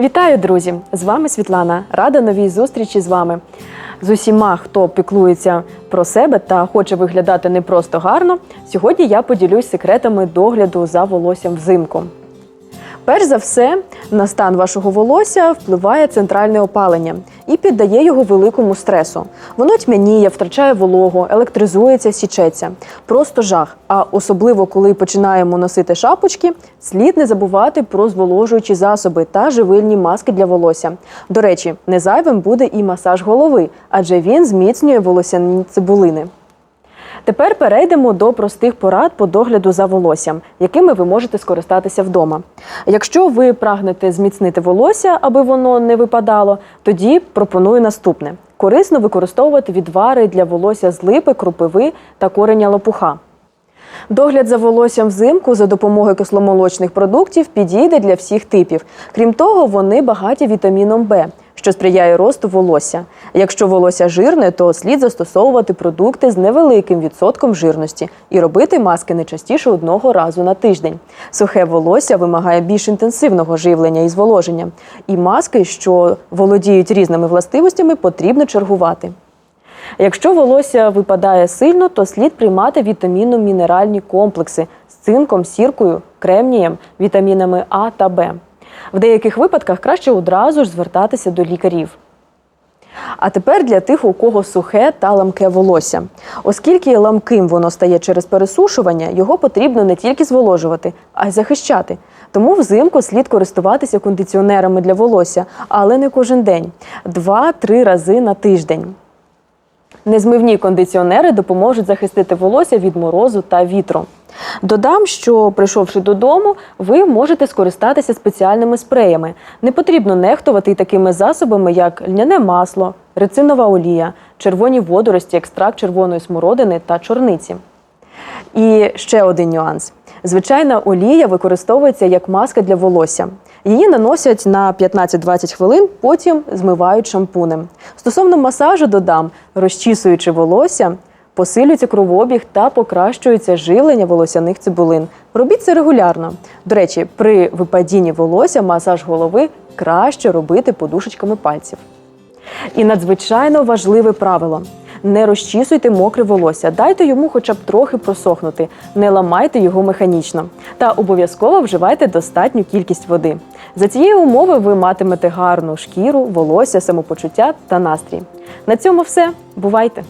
Вітаю, друзі! З вами Світлана. Рада новій зустрічі з вами. З усіма, хто піклується про себе та хоче виглядати не просто гарно. Сьогодні я поділюсь секретами догляду за волоссям взимку. Перш за все, на стан вашого волосся впливає центральне опалення і піддає його великому стресу. Воно тьмяніє, втрачає вологу, електризується, січеться. Просто жах. А особливо, коли починаємо носити шапочки, слід не забувати про зволожуючі засоби та живильні маски для волосся. До речі, не зайвим буде і масаж голови, адже він зміцнює волосяні цибулини. Тепер перейдемо до простих порад по догляду за волоссям, якими ви можете скористатися вдома. Якщо ви прагнете зміцнити волосся, аби воно не випадало, тоді пропоную наступне: корисно використовувати відвари для волосся з липи, кропиви та кореня лопуха. Догляд за волоссям взимку за допомогою кисломолочних продуктів підійде для всіх типів. Крім того, вони багаті вітаміном Б, що сприяє росту волосся. Якщо волосся жирне, то слід застосовувати продукти з невеликим відсотком жирності і робити маски не частіше одного разу на тиждень. Сухе волосся вимагає більш інтенсивного живлення і зволоження. І маски, що володіють різними властивостями, потрібно чергувати. Якщо волосся випадає сильно, то слід приймати вітамінно-мінеральні комплекси з цинком, сіркою, кремнієм, вітамінами А та Б. В деяких випадках краще одразу ж звертатися до лікарів. А тепер для тих, у кого сухе та ламке волосся. Оскільки ламким воно стає через пересушування, його потрібно не тільки зволожувати, а й захищати. Тому взимку слід користуватися кондиціонерами для волосся, але не кожен день, 2-3 рази на тиждень. Незмивні кондиціонери допоможуть захистити волосся від морозу та вітру. Додам, що прийшовши додому, ви можете скористатися спеціальними спреями. Не потрібно нехтувати такими засобами, як льняне масло, рецинова олія, червоні водорості, екстракт червоної смородини та чорниці. І ще один нюанс: звичайна олія використовується як маска для волосся. Її наносять на 15-20 хвилин, потім змивають шампунем. Стосовно масажу додам, розчісуючи волосся, посилюється кровообіг та покращується жилення волосяних цибулин. Робіть це регулярно. До речі, при випадінні волосся масаж голови краще робити подушечками пальців. І надзвичайно важливе правило: не розчісуйте мокре волосся, дайте йому хоча б трохи просохнути, не ламайте його механічно. Та обов'язково вживайте достатню кількість води. За цієї умови ви матимете гарну шкіру, волосся, самопочуття та настрій. На цьому все. Бувайте!